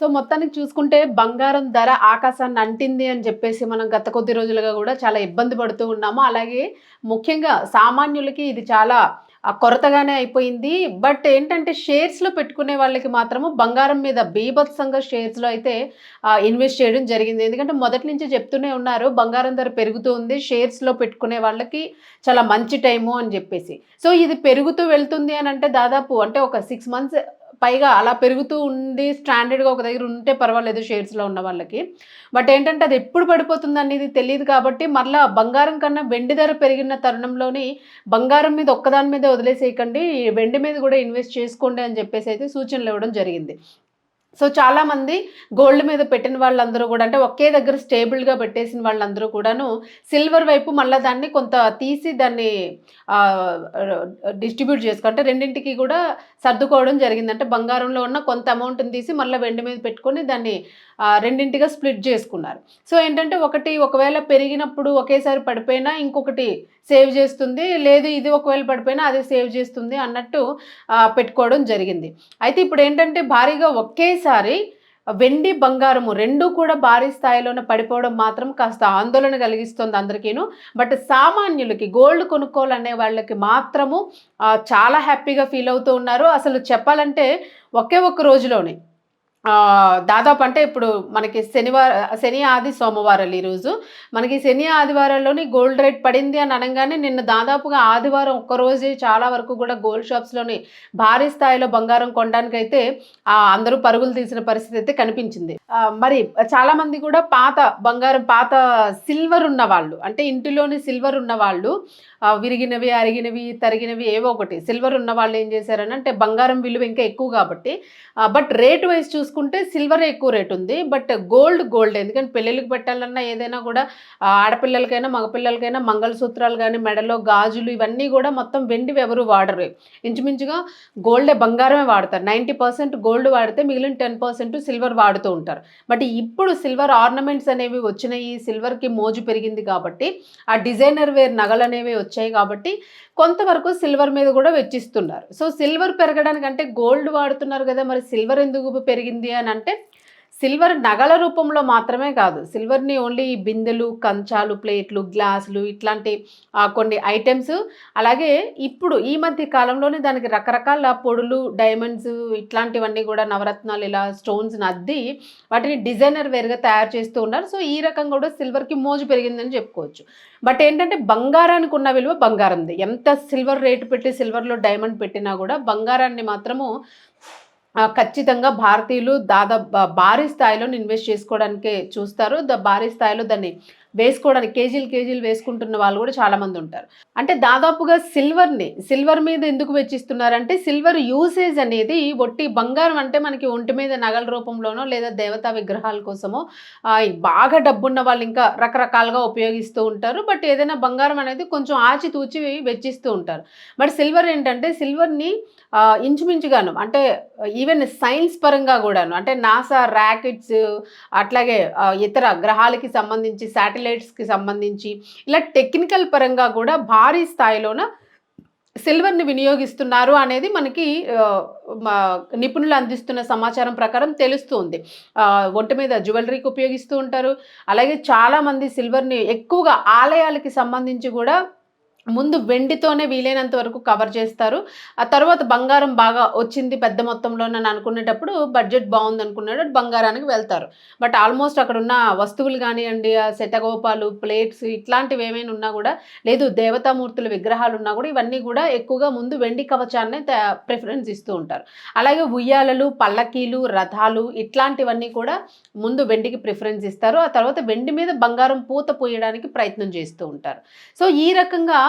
So మొత్తానికి చూసుకుంటే బంగారం ధర ఆకాశాన్ని అంటింది అని చెప్పేసి మనం గత కొద్ది రోజులుగా కూడా చాలా ఇబ్బంది పడుతూ ఉన్నాము. అలాగే ముఖ్యంగా సామాన్యులకి ఇది చాలా కొరతగానే అయిపోయింది. బట్ ఏంటంటే షేర్స్లో పెట్టుకునే వాళ్ళకి మాత్రము బంగారం మీద బీభత్సంగా షేర్స్లో అయితే ఇన్వెస్ట్ చేయడం జరిగింది. ఎందుకంటే మొదటి నుంచి చెప్తూనే ఉన్నారు బంగారం ధర పెరుగుతూ ఉంది షేర్స్లో పెట్టుకునే వాళ్ళకి చాలా మంచి టైము అని చెప్పేసి. సో ఇది పెరుగుతూ వెళ్తుంది అని అంటే దాదాపు అంటే ఒక సిక్స్ మంత్స్ పైగా అలా పెరుగుతూ ఉండి స్టాండర్డ్గా ఒక దగ్గర ఉంటే పర్వాలేదు షేర్స్లో ఉన్న వాళ్ళకి. బట్ ఏంటంటే అది ఎప్పుడు పడిపోతుంది అనేది తెలియదు కాబట్టి మరలా బంగారం కన్నా వెండి ధర పెరిగిన తరుణంలోని బంగారం మీద ఒక్కదాని మీద వదిలేసేయకండి వెండి మీద కూడా ఇన్వెస్ట్ చేసుకోండి అని చెప్పేసి అయితే సూచనలు ఇవ్వడం జరిగింది. సో చాలామంది గోల్డ్ మీద పెట్టిన వాళ్ళందరూ కూడా అంటే ఒకే దగ్గర స్టేబుల్గా పెట్టేసిన వాళ్ళందరూ కూడాను సిల్వర్ వైపు మళ్ళీ దాన్ని కొంత తీసి దాన్ని డిస్ట్రిబ్యూట్ చేసుకుంటే రెండింటికి కూడా సర్దుకోవడం జరిగింది. అంటే బంగారంలో ఉన్న కొంత అమౌంట్ని తీసి మళ్ళీ వెండి మీద పెట్టుకొని దాన్ని రెండింటిగా స్ప్లిట్ చేసుకున్నారు. సో ఏంటంటే ఒకటి ఒకవేళ పెరిగినప్పుడు ఒకేసారి పడిపోయినా ఇంకొకటి సేవ్ చేస్తుంది లేదు ఇది ఒకవేళ పడిపోయినా అది సేవ్ చేస్తుంది అన్నట్టు పెట్టుకోవడం జరిగింది. అయితే ఇప్పుడు ఏంటంటే భారీగా ఒకేసారి వెండి బంగారము రెండు కూడా భారీ స్థాయిలోనే పడిపోవడం మాత్రం కాస్త ఆందోళన కలిగిస్తుంది అందరికీను. బట్ సామాన్యులకి గోల్డ్ కొనుక్కోవాలనే వాళ్ళకి మాత్రము చాలా హ్యాపీగా ఫీల్ అవుతూ ఉన్నారు. అసలు చెప్పాలంటే ఒకే ఒక్క రోజులోనే దాదాపు అంటే ఇప్పుడు మనకి శనివారం శని ఆది సోమవారాలు ఈరోజు మనకి శని ఆదివారాల్లోని గోల్డ్ రేట్ పడింది అని అనగానే నిన్న దాదాపుగా ఆదివారం ఒక్కరోజే చాలా వరకు కూడా గోల్డ్ షాప్స్లోని భారీ స్థాయిలో బంగారం కొనడానికి అయితే అందరూ పరుగులు తీసిన పరిస్థితి అయితే కనిపించింది. మరి చాలామంది కూడా పాత బంగారం పాత సిల్వర్ ఉన్న వాళ్ళు అంటే ఇంటిలోని సిల్వర్ ఉన్న వాళ్ళు విరిగినవి అరిగినవి తరిగినవి ఏవో ఒకటి. సిల్వర్ ఉన్న వాళ్ళు ఏం చేశారని అంటే బంగారం విలువ ఇంకా ఎక్కువ కాబట్టి బట్ రేట్ వైజ్ చూసుకుంటే సిల్వర్ ఎక్కువ రేట్ ఉంది. But gold gold. ఎందుకంటే పెళ్ళిళ్ళకి పెట్టాలన్నా ఏదైనా కూడా ఆడపిల్లలకైనా మగపిల్లలకైనా మంగళసూత్రాలు కానీ మెడలో గాజులు ఇవన్నీ కూడా మొత్తం వెండివి ఎవరు వాడరు. ఇంచుమించుగా గోల్డే బంగారమే వాడతారు. నైంటీ పర్సెంట్ గోల్డ్ వాడితే మిగిలిన టెన్ పర్సెంట్ సిల్వర్ వాడుతూ ఉంటారు. బట్ ఇప్పుడు సిల్వర్ ఆర్నమెంట్స్ అనేవి వచ్చినాయి. సిల్వర్కి మోజు పెరిగింది కాబట్టి ఆ డిజైనర్ వేర్ నగలు అనేవి వచ్చాయి కాబట్టి కొంతవరకు సిల్వర్ మీద కూడా వెచ్చిస్తున్నారు. సో సిల్వర్ పెరగడానికి అంటే గోల్డ్ వాడుతున్నారు కదా మరి సిల్వర్ ఎందుకు పెరిగింది? అని అంటే సిల్వర్ నగల రూపంలో మాత్రమే కాదు. సిల్వర్ని ఓన్లీ బిందెలు కంచాలు ప్లేట్లు గ్లాసులు ఇట్లాంటి కొన్ని ఐటమ్స్. అలాగే ఇప్పుడు ఈ మధ్య కాలంలోనే దానికి రకరకాల పొడులు డైమండ్స్ ఇట్లాంటివన్నీ కూడా నవరత్నాలు ఇలా స్టోన్స్ అద్ది వాటిని డిజైనర్ వేరుగా తయారు చేస్తూ ఉన్నారు. సో ఈ రకంగా కూడా సిల్వర్కి మోజు పెరిగిందని చెప్పుకోవచ్చు. బట్ ఏంటంటే బంగారానికి ఉన్న విలువ బంగారంది. ఎంత సిల్వర్ రేటు పెట్టి సిల్వర్లో డైమండ్ పెట్టినా కూడా బంగారాన్ని మాత్రము ఖచ్చితంగా భారతీయులు దాదాపు భారీ స్థాయిలో ఇన్వెస్ట్ చేసుకోవడానికే చూస్తారు. ద భారీ స్థాయిలో దాన్ని వేసుకోవడానికి కేజీలు కేజీలు వేసుకుంటున్న వాళ్ళు కూడా చాలామంది ఉంటారు. అంటే దాదాపుగా సిల్వర్ని సిల్వర్ మీద ఎందుకు వెచ్చిస్తున్నారంటే సిల్వర్ యూసేజ్ అనేది ఒట్టి బంగారం అంటే మనకి ఒంటి మీద నగల రూపంలోనో లేదా దేవతా విగ్రహాల కోసమో బాగా డబ్బున్న వాళ్ళు ఇంకా రకరకాలుగా ఉపయోగిస్తూ ఉంటారు. బట్ ఏదైనా బంగారం అనేది కొంచెం ఆచితూచి వెచ్చిస్తూ ఉంటారు. బట్ సిల్వర్ ఏంటంటే సిల్వర్ని ఇంచుమించుగాను అంటే ఈవెన్ సైన్స్ పరంగా కూడాను అంటే నాసా ర్యాకెట్స్ అట్లాగే ఇతర గ్రహాలకి సంబంధించి శాటిలైట్స్కి సంబంధించి ఇలా టెక్నికల్ పరంగా కూడా భారీ స్థాయిలోన సిల్వర్ని వినియోగిస్తున్నారు అనేది మనకి మా నిపుణులు అందిస్తున్న సమాచారం ప్రకారం తెలుస్తుంది. ఒంటి మీద జ్యువెలరీకి ఉపయోగిస్తూ ఉంటారు. అలాగే చాలామంది సిల్వర్ని ఎక్కువగా ఆలయాలకి సంబంధించి కూడా ముందు వెండితోనే వీలైనంత వరకు కవర్ చేస్తారు. ఆ తర్వాత బంగారం బాగా వచ్చింది పెద్ద మొత్తంలో నన్ను అనుకునేటప్పుడు బడ్జెట్ బాగుంది అనుకున్నాడు బంగారానికి వెళ్తారు. బట్ ఆల్మోస్ట్ అక్కడ ఉన్న వస్తువులు కానివ్వండి ఆ శతగోపాలు ప్లేట్స్ ఇట్లాంటివి ఏమైనా ఉన్నా కూడా లేదు దేవతామూర్తుల విగ్రహాలు ఉన్నా కూడా ఇవన్నీ కూడా ఎక్కువగా ముందు వెండి కవచాన్ని ప్రిఫరెన్స్ ఇస్తూ ఉంటారు. అలాగే ఉయ్యాలలు పల్లకీలు రథాలు ఇట్లాంటివన్నీ కూడా ముందు వెండికి ప్రిఫరెన్స్ ఇస్తారు. ఆ తర్వాత వెండి మీద బంగారం పూత పూయడానికి ప్రయత్నం చేస్తూ ఉంటారు. సో ఈ రకంగా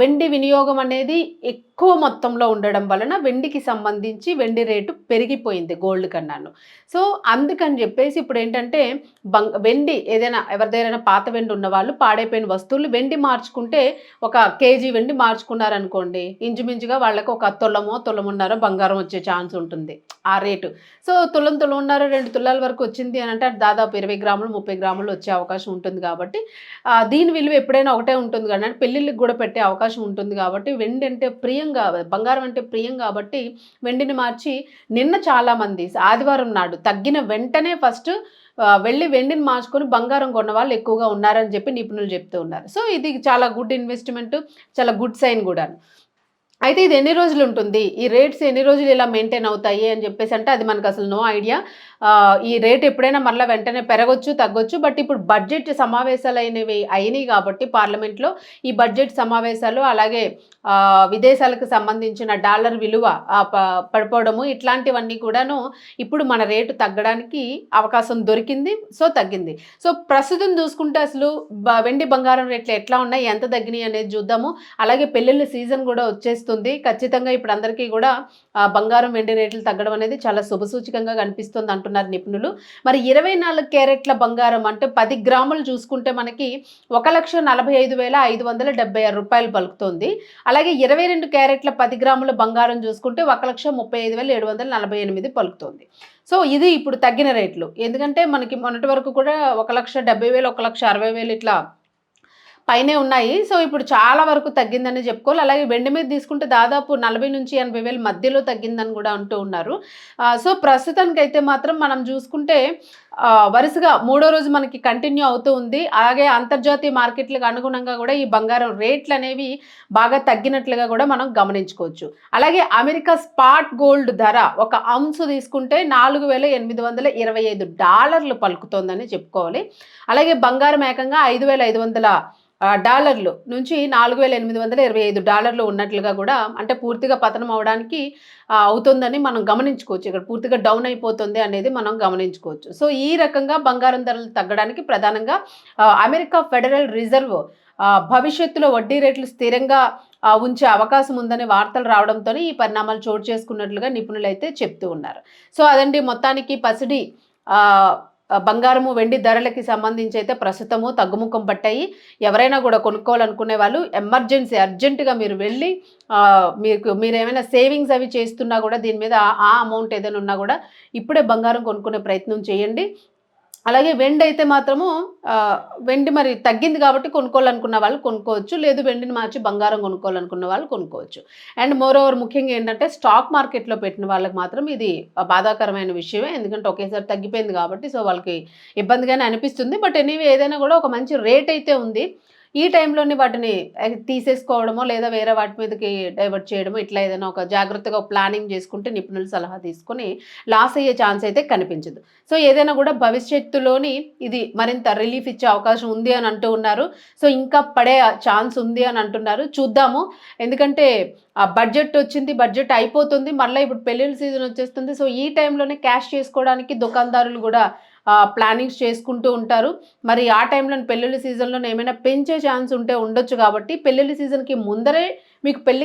వెండి వినియోగం అనేది ఎక్కువ మొత్తంలో ఉండడం వలన వెండికి సంబంధించి వెండి రేటు పెరిగిపోయింది గోల్డ్ కన్నాను. సో అందుకని చెప్పేసి ఇప్పుడు ఏంటంటే బంగ్ వెండి ఏదైనా ఎవరిదైనా పాత వెండి ఉన్న వాళ్ళు పాడైపోయిన వస్తువులు వెండి మార్చుకుంటే ఒక కేజీ వెండి మార్చుకున్నారనుకోండి ఇంచుమించుగా వాళ్ళకి ఒక తులమో తులమున్నారో బంగారం వచ్చే ఛాన్స్ ఉంటుంది ఆ రేటు. సో తులం తులమున్నారో రెండు తులాల వరకు వచ్చింది అని అంటే దాదాపు ఇరవై గ్రాములు ముప్పై గ్రాములు వచ్చే అవకాశం ఉంటుంది కాబట్టి దీని విలువ ఎప్పుడైనా ఒకటే ఉంటుంది కానీ పెళ్ళిళ్ళకి కూడా పెట్టే పెట్టే అవకాశం ఉంటుంది కాబట్టి వెండి అంటే ప్రియం కాబట్టి బంగారం అంటే ప్రియం కాబట్టి వెండిని మార్చి నిన్న చాలామంది ఆదివారం నాడు తగ్గిన వెంటనే ఫస్ట్ వెళ్ళి వెండిని మార్చుకొని బంగారం కొన్న వాళ్ళు ఎక్కువగా ఉన్నారని చెప్పి నిపుణులు చెప్తూ ఉన్నారు. సో ఇది చాలా గుడ్ ఇన్వెస్ట్మెంట్ చాలా గుడ్ సైన్ కూడా అయితే ఇది ఎన్ని రోజులు ఉంటుంది? ఈ రేట్స్ ఎన్ని రోజులు ఇలా మెయింటైన్ అవుతాయి అని చెప్పేసి అంటే అది మనకు అసలు నో ఐడియా ఈ రేట్ ఎప్పుడైనా మళ్ళీ వెంటనే పెరగొచ్చు తగ్గొచ్చు. బట్ ఇప్పుడు బడ్జెట్ సమావేశాలు అయినవి అయినాయి కాబట్టి పార్లమెంట్లో ఈ బడ్జెట్ సమావేశాలు అలాగే విదేశాలకు సంబంధించిన డాలర్ విలువ ప- పడిపోవడము ఇట్లాంటివన్నీ కూడాను ఇప్పుడు మన రేటు తగ్గడానికి అవకాశం దొరికింది. సో తగ్గింది. సో ప్రస్తుతం చూసుకుంటే అసలు బ- వెండి బంగారం రేట్లు ఎట్లా ఉన్నాయి? ఎంత తగ్గినాయి అనేది చూద్దాము. అలాగే పెళ్ళిళ్ళ సీజన్ కూడా వచ్చేస్తుంది ఖచ్చితంగా ఇప్పుడు అందరికీ కూడా ఆ, బంగారం వెండి రేట్లు తగ్గడం అనేది చాలా శుభసూచకంగా కనిపిస్తుంది అంటున్నారు నిపుణులు. మరి ఇరవై నాలుగు క్యారెట్ల బంగారం అంటే పది గ్రాములు చూసుకుంటే మనకి ఒక లక్ష నలభై ఐదు వేల ఐదు వందల డెబ్బై ఆరు రూపాయలు పలుకుతుంది. అలాగే ఇరవై రెండు క్యారెట్ల పది గ్రాముల బంగారం చూసుకుంటే ఒక లక్ష ముప్పై ఐదు వేల ఏడు వందల నలభై ఎనిమిది పలుకుతుంది. సో ఇది ఇప్పుడు తగ్గిన రేట్లు. ఎందుకంటే మనకి మొన్నటి వరకు కూడా ఒక లక్ష డెబ్బై వేలు ఒక లక్ష అరవై వేలు ఇట్లా పైనే ఉన్నాయి. సో ఇప్పుడు చాలా వరకు తగ్గిందని చెప్పుకోవాలి. అలాగే వెండి మీద తీసుకుంటే దాదాపు నలభై నుంచి ఎనభై వేల మధ్యలో తగ్గిందని కూడా అంటూ ఉన్నారు. సో ప్రస్తుతానికి అయితే మాత్రం మనం చూసుకుంటే వరుసగా మూడో రోజు మనకి కంటిన్యూ అవుతూ ఉంది. అలాగే అంతర్జాతీయ మార్కెట్లకు అనుగుణంగా కూడా ఈ బంగారం రేట్లు అనేవి బాగా తగ్గినట్లుగా కూడా మనం గమనించుకోవచ్చు. అలాగే అమెరికా స్పాట్ గోల్డ్ ధర ఒక అంశు తీసుకుంటే నాలుగు వేల ఎనిమిది వందల ఇరవై ఐదు డాలర్లు పలుకుతోందని చెప్పుకోవాలి. అలాగే బంగారం ఏకంగా ఐదు వేల ఐదు వందల డాలర్లు నుంచి నాలుగు వేల ఎనిమిది వందల ఇరవై ఐదు డాలర్లు ఉన్నట్లుగా కూడా అంటే పూర్తిగా పతనం అవడానికి అవుతుందని మనం గమనించుకోవచ్చు. ఇక్కడ పూర్తిగా డౌన్ అయిపోతుంది అనేది మనం గమనించుకోవచ్చు. సో ఈ రకంగా బంగారం ధరలు తగ్గడానికి ప్రధానంగా అమెరికా ఫెడరల్ రిజర్వ్ భవిష్యత్తులో వడ్డీ రేట్లు స్థిరంగా ఉంచే అవకాశం ఉందనే వార్తలు రావడంతో ఈ పరిణామాలు చోటు చేసుకున్నట్లుగా నిపుణులు అయితే చెప్తూ ఉన్నారు. సో అదండి మొత్తానికి పసిడి బంగారము వెండి ధరలకి సంబంధించి అయితే ప్రస్తుతము తగ్గుముఖం పట్టాయి. ఎవరైనా కూడా కొనుక్కోవాలనుకునే వాళ్ళు ఎమర్జెన్సీ అర్జెంటుగా మీరు వెళ్ళి మీకు మీరు ఏమైనా సేవింగ్స్ అవి చేస్తున్నా కూడా దీని మీద ఆ అమౌంట్ ఏదైనా ఉన్నా కూడా ఇప్పుడే బంగారం కొనుక్కునే ప్రయత్నం చేయండి. అలాగే వెండి అయితే మాత్రము వెండి మరి తగ్గింది కాబట్టి కొనుక్కోవాలనుకున్న వాళ్ళు కొనుక్కోవచ్చు. లేదు వెండిని మార్చి బంగారం కొనుక్కోవాలనుకున్న వాళ్ళు కొనుక్కోవచ్చు. అండ్ మోర్ ఓవర్ ముఖ్యంగా ఏంటంటే స్టాక్ మార్కెట్లో పెట్టిన వాళ్ళకి మాత్రం ఇది బాధాకరమైన విషయమే. ఎందుకంటే ఒకేసారి తగ్గిపోయింది కాబట్టి సో వాళ్ళకి ఇబ్బందిగానే అనిపిస్తుంది. బట్ ఎనీవే ఏదైనా కూడా ఒక మంచి రేట్ అయితే ఉంది. ఈ టైంలోని వాటిని తీసేసుకోవడమో లేదా వేరే వాటి మీదకి డైవర్ట్ చేయడమో ఇట్లా ఏదైనా ఒక జాగ్రత్తగా ప్లానింగ్ చేసుకుంటే నిపుణుల సలహా తీసుకొని లాస్ అయ్యే ఛాన్స్ అయితే కనిపించదు. సో ఏదైనా కూడా భవిష్యత్తులోని ఇది మరింత రిలీఫ్ ఇచ్చే అవకాశం ఉంది అని అంటూ ఉన్నారు. సో ఇంకా పడే ఛాన్స్ ఉంది అని అంటున్నారు. చూద్దాము. ఎందుకంటే ఆ బడ్జెట్ వచ్చింది బడ్జెట్ అయిపోతుంది. మళ్ళీ ఇప్పుడు పెళ్ళిళ్ళ సీజన్ వచ్చేస్తుంది. సో ఈ టైంలోనే క్యాష్ చేసుకోవడానికి దుకాణదారులు కూడా ప్లానింగ్స్ చేసుకుంటూ ఉంటారు. మరి ఆ టైంలో పెళ్ళిళ్ళ సీజన్లో ఏమైనా పెంచే ఛాన్స్ ఉంటే ఉండొచ్చు కాబట్టి పెళ్ళిళ్ళ సీజన్కి ముందరే మీకు పెళ్ళి